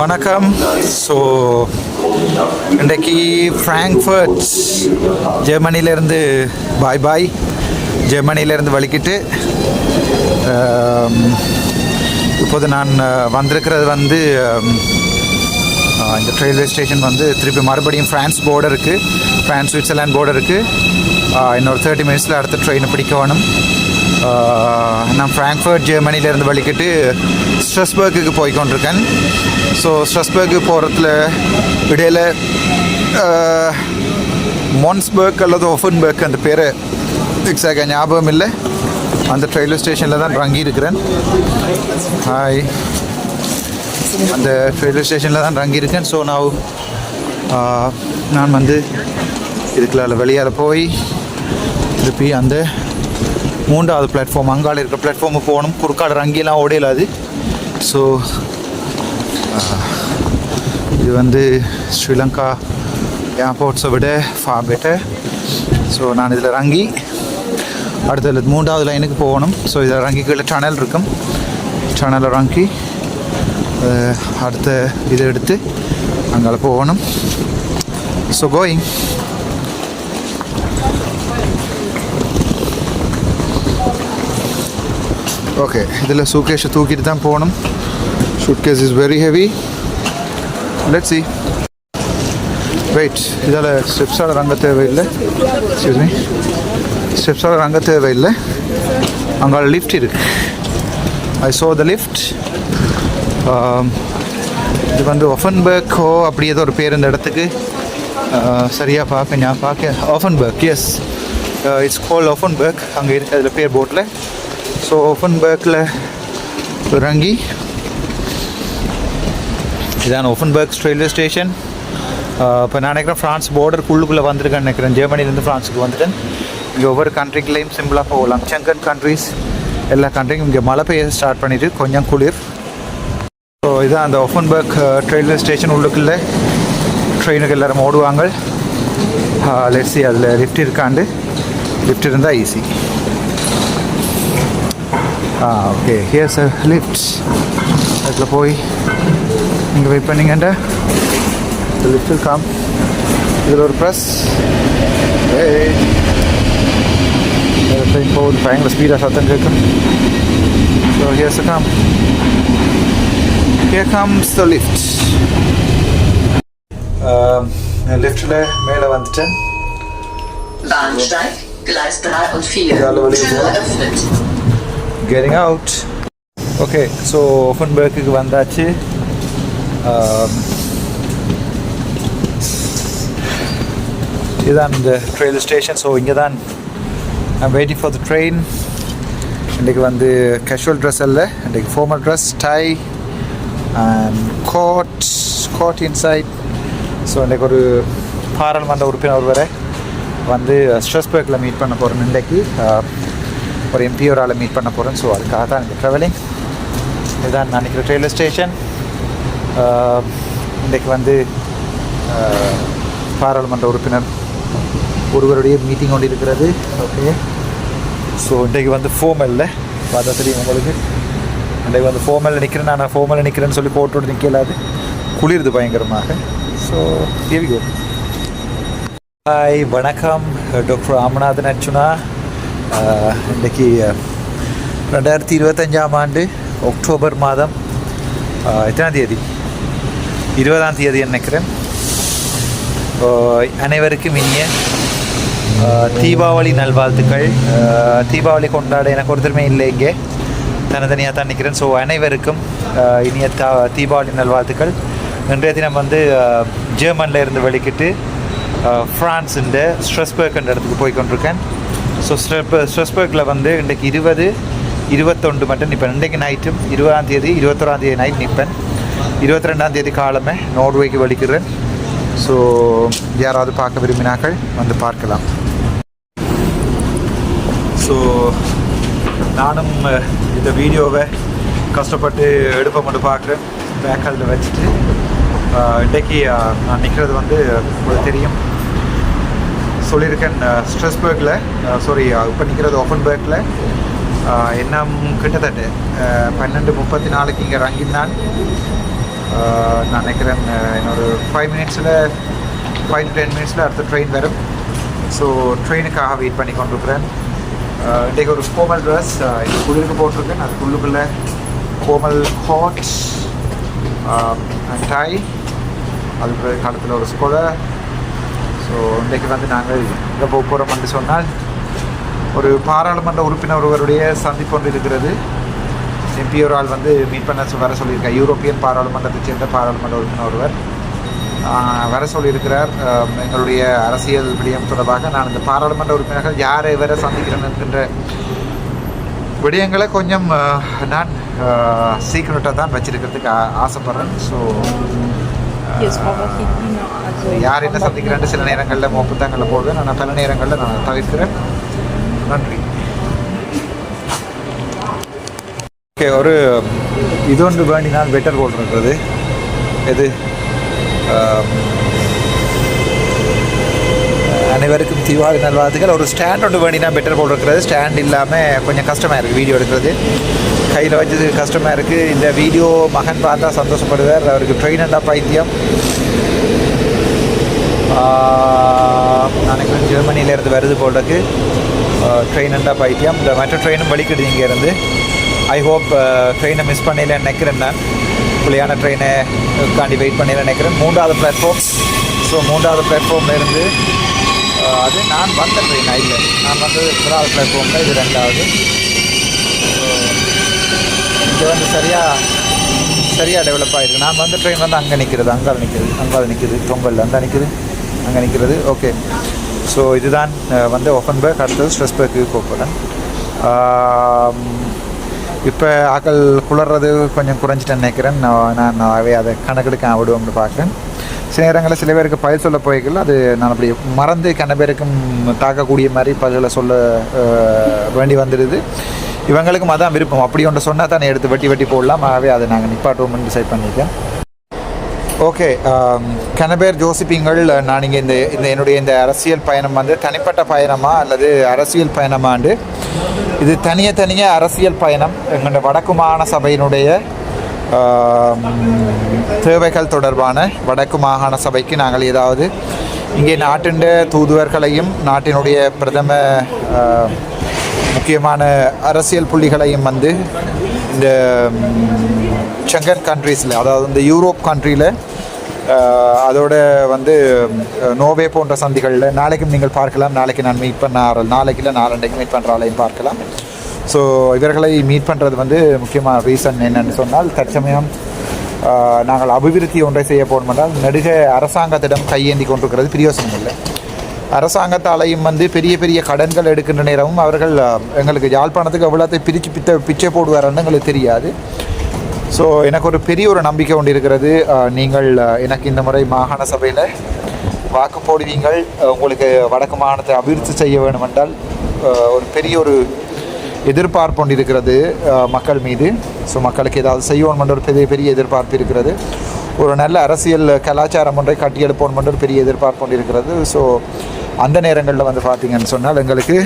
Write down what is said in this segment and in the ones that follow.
வணக்கம். ஸோ இன்றைக்கு ஃப்ராங்க்ஃபர்ட் ஜெர்மனிலேருந்து பாய் பாய் ஜெர்மனிலேருந்து வலிக்கிட்டு இப்போது நான் வந்திருக்கிறது வந்து இந்த ரயில்வே ஸ்டேஷன் வந்து திருப்பி மறுபடியும் ஃப்ரான்ஸ் போர்டருக்கு ஃப்ரான்ஸ் சுவிட்சர்லாந்து போர்டருக்கு இன்னொரு தேர்ட்டி மினிட்ஸில் அடுத்த ட்ரெயினை பிடிக்க வேணும். நான் ஃப்ராங்க்ஃபர்ட் ஜெர்மனிலேருந்து வலிக்கிட்டு ஸ்ட்ரெஸ்பர்க்குக்கு போய் கொண்டிருக்கேன் ஸோ ஸ்ட்ரெஸ்பர்க்கு போகிறதுல இடையில் மொன்ஸ்பர்க் அல்லது ஒஃபன்பர்க் அந்த பேர் எக்ஸாக்டாக ஞாபகம் இல்லை. அந்த ரயில்வே ஸ்டேஷனில் தான் ரங்கி இருக்கிறேன் ஹாய் அந்த ரயில்வே ஸ்டேஷனில் தான் ரங்கியிருக்கேன் ஸோ நான் நான் வந்து இதுக்குள்ள வெளியால் போய் திருப்பி அந்த மூன்றாவது பிளாட்ஃபார்ம் அங்கால இருக்கிற பிளாட்ஃபார்மு போகணும். குறுக்காடு அங்கேயெல்லாம் ஓடையிலாது ஸோ இது வந்து ஸ்ரீலங்கா ஏர்போர்ட்ஸை விட ஃபார் பெட்டர் ஸோ நான் இதில் இறங்கி அடுத்தது மூன்றாவது லைனுக்கு போகணும். ஸோ இதில் இறங்கி கீழே டனல் இருக்கும். டனல் இறங்கி அடுத்த இதை எடுத்து அங்கே போகணும். ஸோ கோயிங் ஓகே இதில் சூகேஷை தூக்கிட்டு தான் போகணும் suitcase is very heavy let see weight இதால் ஸ்டெப்ஸால் ரங்க தேவையில்லை எக்ஸ்கியூஸ் மீ ஸ்டெப்ஸால் ரங்க தேவையில்லை அங்கே லிஃப்ட் இருக்கு ஐ சோ த லிஃப்ட் இது வந்து ஒஃபன்பர்க்கோ அப்படி ஏதோ ஒரு பேர் இந்த இடத்துக்கு சரியாக பார்க்க நான் பார்க்க ஒஃபன்பர்க் எஸ் இட்ஸ் கோல் ஒஃபன்பர்க் அங்கே இருக்குது அதில் பேர் போட்டில் ஸோ ஒஃபன்பர்க்கில் இறங்கி இதான் ஒஃபன்பர்க் ரயில்வே ஸ்டேஷன் இப்போ நான் நினைக்கிறேன் ஃப்ரான்ஸ் பார்டருக்குள்ளுக்குள்ளே வந்திருக்கேன் நினைக்கிறேன் ஜெர்மனிலேருந்து ஃப்ரான்ஸுக்கு வந்துட்டேன். இங்கே ஒவ்வொரு கண்ட்ரிக்குள்ளேயும் சிம்பிளாக போகலாம். செங்கன் கண்ட்ரிஸ் எல்லா கண்ட்ரிக்கும் இங்கே மழை பெய்ய ஸ்டார்ட் பண்ணிவிட்டு கொஞ்சம் குளிர். ஸோ இதான் அந்த ஒஃபன்பர்க் ரயில்வே ஸ்டேஷன் உள்ளுக்குள்ளே ட்ரெயினுக்கு எல்லாரும் ஓடுவாங்க. லெட்ஸி அதில் லிஃப்ட் இருக்காண்டு. லிஃப்ட் இருந்தால் easy ஆ ஓகே ஹியர்ஸ் லிஃப்ட் அதில் போய் நீங்கள் வெயிட் பண்ணீங்கன்ற லிஃப்ட் காம் இதில் ஒரு ப்ரெஸ் ட்ரெயின் போகுது பயங்கர ஸ்பீடாக சத்தம் கேட்கும் so here's come here comes the lift லிஃப்ட்டில் மேலே வந்துட்டேன் Bahnsteig, Gleis 3 und 4. Ja, alle überlegen, Tür oder? Eröffnet. getting out. Okay so ஓஃபன்பர்க்குக்கு வந்தாச்சு. Um, இதுதான் இந்த ட்ரெயில் ஸ்டேஷன் ஸோ இங்கே தான் I'm waiting for the train இன்றைக்கு வந்து கேஷுவல் ட்ரெஸ் இல்லை இன்றைக்கு formal dress tie and coat coat inside so இன்றைக்கு ஒரு பாராளுமன்ற உறுப்பினர் ஒருவரை வந்து uh, ஸ்ட்ரெஸ்பர்க்கில் மீட் பண்ண போகிறேன் இன்றைக்கு. Uh, ஒரு எம்பி ஒரு ஆளை மீட் பண்ண போகிறேன் ஸோ அதுக்காக தான் இந்த ட்ராவலிங் இதுதான் நான் நினைக்கிற ரயில்வே ஸ்டேஷன் இன்றைக்கு வந்து பாராளுமன்ற உறுப்பினர் ஒருவருடைய மீட்டிங் கொண்டு இருக்கிறது. ஓகே. ஸோ இன்றைக்கு வந்து ஃபோமல்ல பார்த்தா தெரியும் உங்களுக்கு. இன்றைக்கு வந்து ஃபோமலில் நிற்கிறேன் நான் ஃபோமலில் நிற்கிறேன்னு சொல்லி போட்டு நிற்கலாது குளிருது பயங்கரமாக. ஸோ எவிகோ ஹாய் வணக்கம். டாக்டர் ராமநாதன் அர்ச்சுனா இன்றைக்கி ரெண்டாயிரத்தி இருபத்தஞ்சாம் ஆண்டு அக்டோபர் மாதம் எத்தனாம் தேதி? இருபதாம் தேதி நினைக்கிறேன். அனைவருக்கும் இனிய தீபாவளி நல்வாழ்த்துக்கள். தீபாவளி கொண்டாட எனக்கு ஒருத்தருமே இல்லை இங்கே. தனித்தனியாக தான் நிற்கிறேன் ஸோ அனைவருக்கும் இனிய தா தீபாவளி நல்வாழ்த்துக்கள். இன்றைய தினம் வந்து ஜெர்மனில் இருந்து வெளிக்கிட்டு ஃப்ரான்ஸ் இந்த ஸ்ட்ரெஸ்பர்க் இடத்துக்கு போய் கொண்டிருக்கேன். ஸோ ஸ்ட்ரெப் ஸ்ட்ரெஸ்பர்க்கில் வந்து இன்றைக்கு இருபது இருபத்தொன்று மட்டும் நிற்பேன் இன்றைக்கு நைட்டும் இருபதாம் தேதி இருபத்தொராம் தேதி நைட் நிற்பேன் இருபத்தி ரெண்டாம் தேதி காலமே நோர்வேக்கு வலிக்கிறேன். ஸோ யாராவது பார்க்க விரும்பினாக்கள் வந்து பார்க்கலாம். ஸோ நானும் இந்த வீடியோவை கஷ்டப்பட்டு எடுப்ப மட்டும் பார்க்குறேன். பேக் அதில் வச்சுட்டு இன்றைக்கு நான் நிற்கிறது வந்து உங்களுக்கு தெரியும். சொல்லியிருக்கேன் ஸ்ட்ரெஸ்பர்கில் சாரி இப்போ நிற்கிறது ஓஃபன்பர்கில் இன்னும் கிட்டத்தட்ட பன்னெண்டு முப்பத்தி நாலுக்கு இங்கே இறங்கினான் நான் நினைக்கிறேன் இன்னொரு ஃபைவ் மினிட்ஸில் ஃபைவ் டென் மினிட்ஸில் அடுத்த ட்ரெயின் வரும். ஸோ ட்ரெயினுக்காக வெயிட் பண்ணி கொண்டிருக்கிறேன். இன்றைக்கு ஒரு ஃபோமல் ட்ரெஸ் இது குளிருக்கு போட்டிருக்கேன். அது உள்ளுக்குள்ளே கோமல் டை அதுக்கு கழுத்தில் ஒரு ஸ்கொலை இன்றைக்கு வந்து நாங்கள் இங்கே போக போகிறோம்னு சொன்னால் ஒரு பாராளுமன்ற உறுப்பினர் ஒருவருடைய சந்திப்பு ஒன்று இருக்கிறது. எம்பி ஒரு ஆள் வந்து மீட் பண்ண வர சொல்லியிருக்கார். யூரோப்பியன் பாராளுமன்றத்தைச் சேர்ந்த பாராளுமன்ற உறுப்பினர் ஒருவர். வர சொல்லியிருக்கிறார். எங்களுடைய அரசியல் விடயம் தொடர்பாக நான் இந்த பாராளுமன்ற உறுப்பினர்கள் யாரை வர சந்திக்கிறேன் என்கின்ற விடயங்களை கொஞ்சம் நான் சீக்கிரட்டாக தான் வச்சிருக்கிறதுக்கு ஆ- ஆசைப்படுறேன். ஸோ யார் என்ன சந்திக்கிறேன்னு சில நேரங்களில் புத்தகங்களில் போடுவேன். நான் பல நேரங்களில் நான் தவிர்க்கிறேன். நன்றி. ஓகே ஒரு இது ஒன்று வேண்டினால் பெட்டர் போட்டிருக்கிறது எது? அனைவருக்கும் தீபாவளி நல்வாழ்த்துக்கள். ஒரு ஸ்டாண்ட் ஒன்று வேணினா பெட்டர் போட்டிருக்கிறது ஸ்டாண்ட் இல்லாமல் கொஞ்சம் கஷ்டமாக இருக்குது வீடியோ எடுக்கிறது. கையில் வச்சது கஷ்டமாக இருக்குது இந்த வீடியோ மகன் பார்த்தா சந்தோஷப்படுவார். அவருக்கு ட்ரெயின் அண்டா பைத்தியம்? நினைக்கிறேன் ஜெர்மனியிலேருந்து வருது போலக்கு ட்ரெயின் அண்டா பைத்தியம்? இந்த மற்ற ட்ரெயினும் வலிக்குது இங்கேருந்து ஐ ஹோப் ட்ரெயினை மிஸ் பண்ணல நினைக்கிறேன் நான். புள்ளியான ட்ரெயினை காண்டி வெயிட் பண்ணல நினைக்கிறேன். மூன்றாவது பிளாட்ஃபார்ம் ஸோ மூன்றாவது பிளாட்ஃபார்ம்லேருந்து அது நான் வந்த ட்ரெயின் இல்லை நான் வந்தது முதலாவது பிளாட்ஃபார்மில் இது ரெண்டாவது. இங்கே வந்து சரியாக சரியாக டெவலப் ஆகிருக்கு நான் வந்த ட்ரெயின் வந்து அங்கே நிற்கிறது அங்கே நிற்கிறது அங்கே நிற்குது பொங்கல் அந்த நிற்கிது அங்கே நிற்கிறது ஓகே ஸோ இதுதான் அஹ், வந்து ஒஃபன்பர்க் அடுத்தது ஸ்ட்ரெஸ்பர்க்கு போகிறேன் இப்போ ஆக்கள் குளர்றது கொஞ்சம் குறைஞ்சிட்டேன்னு நினைக்கிறேன். நான் நான் அதை கணக்கெடுக்க விடுவோம்னு பார்க்குறேன். சில நேரங்களில் சில பேருக்கு பதில் சொல்ல போய்க்கல. அது நான் அப்படி மறந்து கண்ண பேருக்கும் தாக்கக்கூடிய மாதிரி பதில்களை சொல்ல வேண்டி வந்துடுது இவங்களுக்கும் அதான் விருப்பம். அப்படி ஒன்று சொன்னால் தான் எடுத்து வெட்டி வெட்டி போடலாம். ஆகவே அதை நாங்கள் நிப்பாட்டுவோம்னு டிசைட் பண்ணியிருக்கேன். ஓகே கனபேர் ஜோசிப்பிங்கள். நான் இங்கே இந்த இந்த என்னுடைய இந்த அரசியல் பயணம் வந்து தனிப்பட்ட பயணமா அல்லது அரசியல் பயணமாண்டு. இது தனியாக தனியாக அரசியல் பயணம். எங்களுடைய வடக்கு மாகாண சபையினுடைய தேவைகள் தொடர்பான வடக்கு மாகாண சபைக்கு நாங்கள் ஏதாவது இங்கே நாட்டின் தூதுவர்களையும் நாட்டினுடைய பிரதம முக்கியமான அரசியல் புள்ளிகளையும் வந்து இந்த செங்கன் கண்ட்ரீஸில் அதாவது இந்த யூரோப் கண்ட்ரியில் அதோட வந்து நோவே போன்ற சந்திகளில் நாளைக்கும் நீங்கள் பார்க்கலாம். நாளைக்கு நான் மீட் பண்ண ஆறல் நாளைக்கு இல்லை நாலண்டைக்கு மீட் பண்ணுற ஆளையும் பார்க்கலாம். ஸோ இவர்களை மீட் பண்ணுறது வந்து முக்கியமான ரீசன் என்னன்னு சொன்னால் தற்சமயம் நாங்கள் அபிவிருத்தி ஒன்றை செய்ய போகணும் என்றால் நெடுக அரசாங்கத்திடம் கையேந்தி கொண்டிருக்கிறது பிரயோசனம் இல்லை. அரசாங்கத்தாலையும் வந்து பெரிய பெரிய கடன்கள் எடுக்கின்ற நேரமும் அவர்கள் எங்களுக்கு யாழ்ப்பாணத்துக்கு எவ்வளோத்தை பிரித்து பித்த பிச்சை போடுவார்னு எங்களுக்கு தெரியாது. ஸோ எனக்கு ஒரு பெரிய ஒரு நம்பிக்கை ஒன்று இருக்கிறது. நீங்கள் எனக்கு இந்த முறை மாகாண சபையில் வாக்கு போடுவீங்கள். உங்களுக்கு வடக்கு மாகாணத்தை அபிவிருத்தி செய்ய வேண்டுமென்றால் ஒரு பெரிய ஒரு எதிர்பார்ப்பு ஒன்று இருக்கிறது மக்கள் மீது. ஸோ மக்களுக்கு ஏதாவது செய்யணும் ஒரு பெரிய பெரிய எதிர்பார்ப்பு இருக்கிறது. ஒரு நல்ல அரசியல் கலாச்சாரம் ஒன்றை கட்டியெழுப்பணும் என்ற ஒரு பெரிய எதிர்பார்ப்பு ஒன்று இருக்கிறது ஸோ அந்த நேரங்களில் வந்து பார்த்தீங்கன்னு சொன்னால் எங்களுக்கு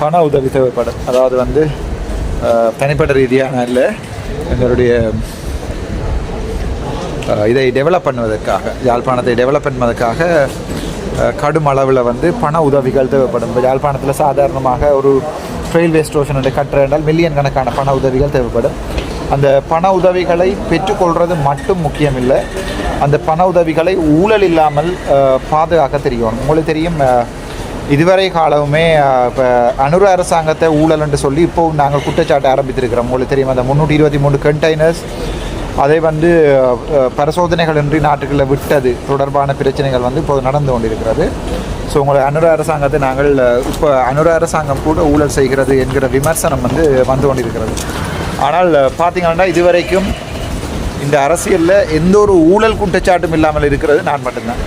பண உதவி தேவைப்படும். அதாவது வந்து தனிப்பட்ட ரீதியான இல்லை எங்களுடைய இதை டெவலப் பண்ணுவதற்காக யாழ்ப்பாணத்தை டெவலப் பண்ணுவதற்காக கடும் அளவில் வந்து பண உதவிகள் தேவைப்படும். இப்போ யாழ்ப்பாணத்தில் சாதாரணமாக ஒரு ரயில்வே ஸ்டேஷன் ஒன்றை கட்டுற என்றால் மில்லியன் கணக்கான பண உதவிகள் தேவைப்படும். அந்த பண உதவிகளை பெற்றுக்கொள்வது மட்டும் முக்கியமில்லை. அந்த பண உதவிகளை ஊழல் இல்லாமல் பாதுகாக்க தெரியும். உங்களுக்கு தெரியும் இதுவரை காலமுமே இப்போ அனுர அரசாங்கத்தை ஊழல் என்று சொல்லி இப்போவும் நாங்கள் குற்றச்சாட்டு ஆரம்பித்திருக்கிறோம். உங்களுக்கு தெரியும் அந்த முந்நூற்றி இருபத்தி மூணு கண்டெய்னர்ஸ் அதை வந்து பரிசோதனைகள் இன்றி நாட்டுகளில் விட்டது தொடர்பான பிரச்சனைகள் வந்து இப்போது நடந்து கொண்டிருக்கிறது. ஸோ உங்களை அனுர அரசாங்கத்தை நாங்கள் இப்போ அனுர அரசாங்கம் கூட ஊழல் செய்கிறது என்கிற விமர்சனம் வந்து வந்து கொண்டிருக்கிறது. ஆனால் பார்த்தீங்கன்னா இதுவரைக்கும் இந்த அரசியலில் எந்த ஒரு ஊழல் குற்றச்சாட்டும் இல்லாமல் இருக்கிறது நான் மட்டும்தான்.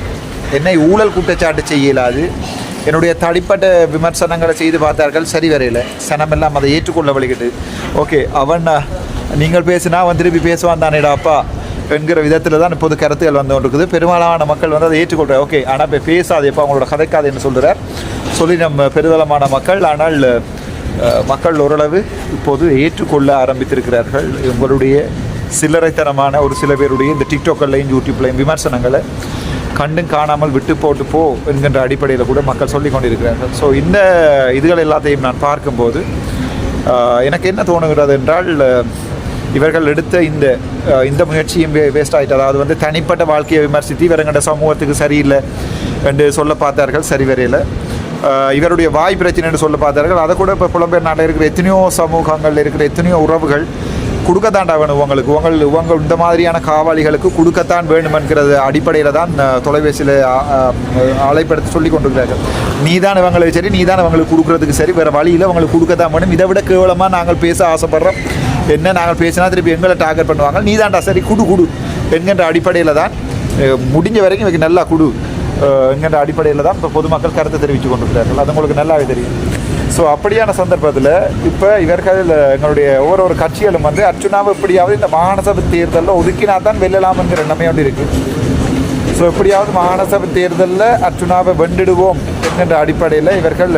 என்னை ஊழல் குற்றச்சாட்டு செய்யலாது என்னுடைய தனிப்பட்ட விமர்சனங்களை செய்து பார்த்தார்கள். சரி வரையில் சனமெல்லாம் அதை ஏற்றுக்கொள்ள வழிகிட்டு. ஓகே அவன் நீங்கள் பேசினா அவன் திருப்பி பேசுவான் தானேடா அப்பா என்கிற விதத்தில் தான் இப்போது கருத்துகள் வந்து கொண்டிருக்குது. பெரும்பாலான மக்கள் வந்து அதை ஏற்றுக்கொள்கிறார் ஓகே ஆனால் இப்போ பேசாது இப்போ அவங்களோட கதைக்காதுன்னு சொல்கிறார் சொல்லி நம்ம பெருதளமான மக்கள் ஆனால் மக்கள் ஓரளவு இப்போது ஏற்றுக்கொள்ள ஆரம்பித்திருக்கிறார்கள். உங்களுடைய சில்லறைத்தனமான ஒரு சில பேருடைய இந்த டிக்டாக்கர்லையும் யூடியூப்லையும் விமர்சனங்களை கண்டும் காணாமல் விட்டு போட்டு போ என்கின்ற அடிப்படையில் கூட மக்கள் சொல்லிக் கொண்டிருக்கிறார்கள். ஸோ இந்த இதுகள் எல்லாத்தையும் நான் பார்க்கும்போது எனக்கு என்ன தோணுகிறது என்றால் இவர்கள் எடுத்த இந்த இந்த முயற்சியும் வேஸ்ட் ஆகிட்டு அதாவது வந்து தனிப்பட்ட வாழ்க்கையை விமர்சித்து இவருங்கிற சமூகத்துக்கு சரியில்லை என்று சொல்ல பார்த்தார்கள் சரி வரையில். இவருடைய வாய் பிரச்சனைன்னு சொல்ல பார்த்தார்கள். அதை கூட இப்போ புலம்பெயர் நாட்டில் இருக்கிற எத்தனையோ சமூகங்கள் இருக்கிற எத்தனையோ உறவுகள் கொடுக்கத்தாண்டா வேணும் உங்களுக்கு? உங்கள் உங்கள் இந்த மாதிரியான காவாளிகளுக்கு கொடுக்கத்தான் வேணும் என்கிறது அடிப்படையில் தான் தொலைபேசியில் அழைப்படுத்தி சொல்லி கொண்டிருக்கிறார்கள். நீ தான் இவங்களுக்கு சரி நீ தான் இவங்களுக்கு கொடுக்குறதுக்கு சரி வேறு வழியில் உங்களுக்கு கொடுக்கத்தான் வேணும். இதை விட கேவலமாக நாங்கள் பேச ஆசைப்படுறோம். என்ன நாங்கள் பேசினா திருப்பி எங்களை டார்கெட் பண்ணுவாங்க. நீ தான்டா சரி குடு குடு என்கின்ற அடிப்படையில் தான் முடிஞ்ச வரைக்கும் இவங்க நல்லா குடு என்கின்ற அடிப்படையில் தான் இப்போ பொதுமக்கள் கருத்தை தெரிவித்து கொண்டிருக்கிறார்கள். அது உங்களுக்கு நல்லாவே தெரியும். ஸோ அப்படியான சந்தர்ப்பத்தில் இப்போ இவர்கள் எங்களுடைய ஒவ்வொரு ஒரு கட்சிகளும் வந்து அர்ச்சுனாவை எப்படியாவது இந்த மாகாணசபை தேர்தலில் ஒதுக்கினா தான் வெல்லலாம் என்கிற எண்ணமே ஒன்று இருக்குது ஸோ எப்படியாவது மாகாணசபை தேர்தலில் அர்ச்சுனாவை வென்றிடுவோம் என்கின்ற அடிப்படையில் இவர்கள்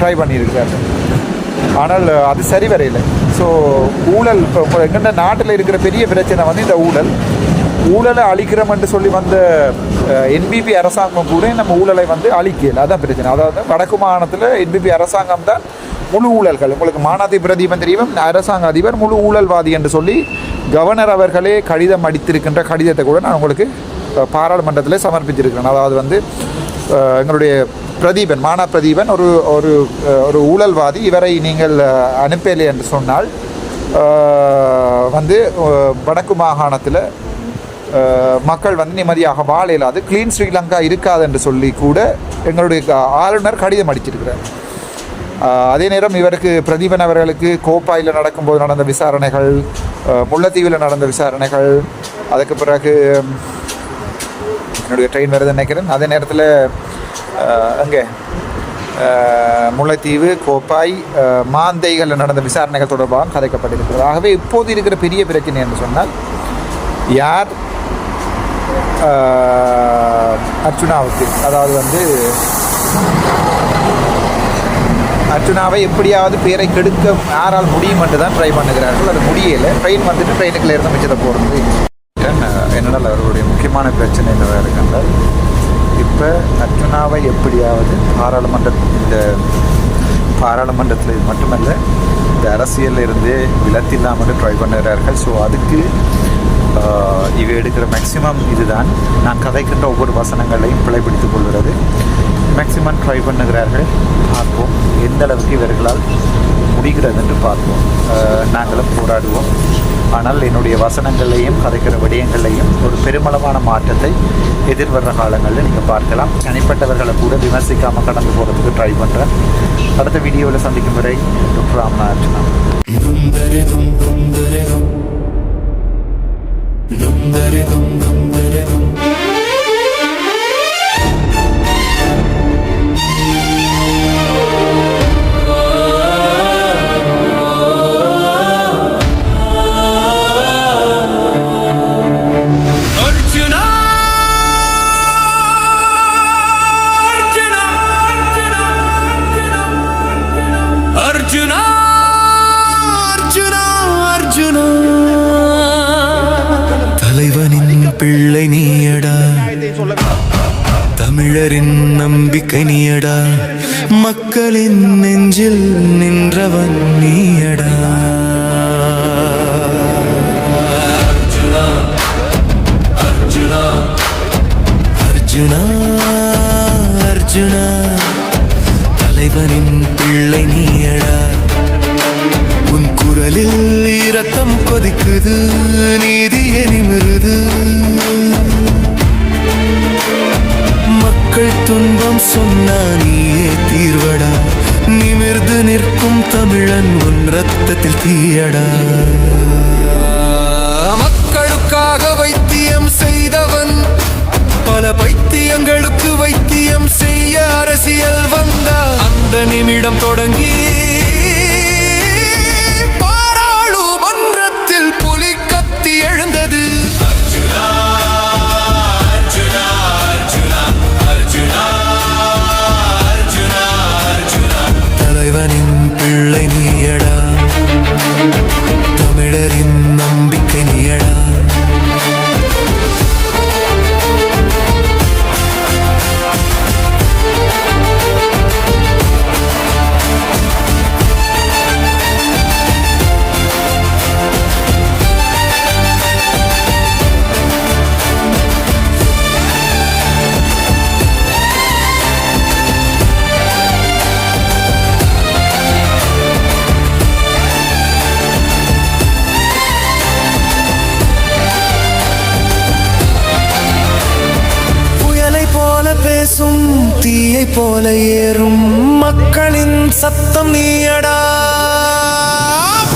ட்ரை பண்ணியிருக்கிறார்கள். ஆனால் அது சரி வரையில் ஸோ ஊழல் இப்போ எங்கள்கிட்ட நாட்டில் இருக்கிற பெரிய பிரச்சனை வந்து இந்த ஊழல். ஊழலை அழிக்கிறோம் என்று சொல்லி வந்த என்பிபி அரசாங்கம் கூட நம்ம ஊழலை வந்து அழிக்கல. அதான் பிரச்சனை. அதாவது வடக்கு மாகாணத்தில் என்பிபி அரசாங்கம் தான் முழு ஊழல்கள். உங்களுக்கு மாநாதி பிரதிபன் தெரியும் அரசாங்க அதிபர் முழு ஊழல்வாதி என்று சொல்லி கவர்னர் அவர்களே கடிதம் அடித்திருக்கின்ற கடிதத்தை கூட நான் உங்களுக்கு பாராளுமன்றத்தில் சமர்ப்பித்திருக்கிறேன். அதாவது வந்து எங்களுடைய பிரதீபன் மானா பிரதீபன் ஒரு ஒரு ஒரு ஊழல்வாதி. இவரை நீங்கள் அனுப்பலை என்று சொன்னால் வந்து வடக்கு மாகாணத்தில் மக்கள் வந்து நிம்மதியாக வாழ இயலாது. க்ளீன் ஸ்ரீலங்கா இருக்காது என்று சொல்லி கூட எங்களுடைய ஆளுநர் கடிதம் அடிச்சிருக்கிறார். அதே நேரம் இவருக்கு பிரதீபன் அவர்களுக்கு கோப்பாயில் நடக்கும்போது நடந்த விசாரணைகள் முல்லைத்தீவில் நடந்த விசாரணைகள் அதுக்கு பிறகு என்னுடைய ட்ரெயின் வருது நினைக்கிறேன். அதே நேரத்தில் அங்கே முல்லைத்தீவு கோப்பாய் மாந்தைகளில் நடந்த விசாரணைகள் தொடர்பாக கதைக்கப்பட்டிருக்கிறது. ஆகவே இப்போது இருக்கிற பெரிய பிரச்சனை என்று சொன்னால் யார் அர்ச்சுனாவுக்கு அதாவது வந்து அர்ச்சுனாவை எப்படியாவது பேரை கெடுக்க யாரால் முடியும் என்று தான் ட்ரை பண்ணுகிறார்கள். அது முடியலை. ட்ரெயின் வந்துட்டு ட்ரெயினுக்குள்ள இருந்து மிச்சத்தை போகிறது என்னென்னால் அவர்களுடைய முக்கியமான பிரச்சனை என்னவாக இருக்கின்றால் இப்போ அர்ச்சுனாவை எப்படியாவது பாராளுமன்ற இந்த பாராளுமன்றத்தில் மட்டுமல்ல இந்த அரசியலில் இருந்தே விலத்தில்லாமல் ட்ரை பண்ணுகிறார்கள். ஸோ அதுக்கு இவை எடுக்கிற மேக்சிமம் இதுதான். நான் கதைக்கின்ற ஒவ்வொரு வசனங்களையும் பிழைப்பிடித்துக் கொள்கிறது. மேக்சிமம் ட்ரை பண்ணுகிறார்கள். பார்ப்போம். எந்த அளவுக்கு இவர்களால் முடிகிறது என்று பார்ப்போம். நாங்களும் போராடுவோம். ஆனால் என்னுடைய வசனங்களையும் கதைக்கிற விடயங்களையும் ஒரு பெருமளவான மாற்றத்தை எதிர்வர்ற காலங்களில் நீங்கள் பார்க்கலாம். தனிப்பட்டவர்களை கூட விமர்சிக்காமல் கடந்து போகிறதுக்கு ட்ரை பண்ணுறேன் அடுத்த வீடியோவில் சந்திக்கும் வரை டாக்டர் ராம்நாத் அர்ச்சனா அர்ஜுனா அர்ஜுனா அர்ஜுனா தலைவனின் பிள்ளை நீயடா. உன் குரலில் இரத்தம் கொதிக்குது. வைத்தியம் செய்ய அரசியல் வந்தா அந்த நிமிடம் தொடங்கி ரத்தம் நீயடா.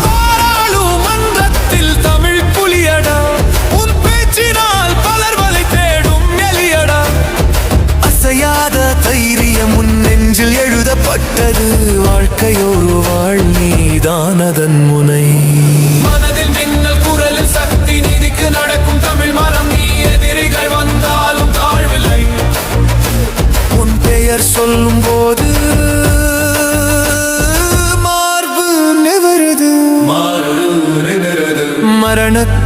பாராளுமன்றத்தில் தமிழ் புலியடா. உன் பேச்சினால் பலர் வலை தேடும் எலியடா. அசையாத தைரியம் உன் நெஞ்சில் எழுதப்பட்டது. வாழ்க்கையோரு வாழ் நீதானதன் முனை. மனதில் மின்னல் குரலில் சக்தி நீதிக்கு நடக்கும் தமிழ் மரம் நீ எதிரிகள் வந்தாலும் தாழ்வில்லை. உன் பெயர் சொல்லும் போது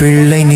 பிள்ளை நீ அர்ஜுனா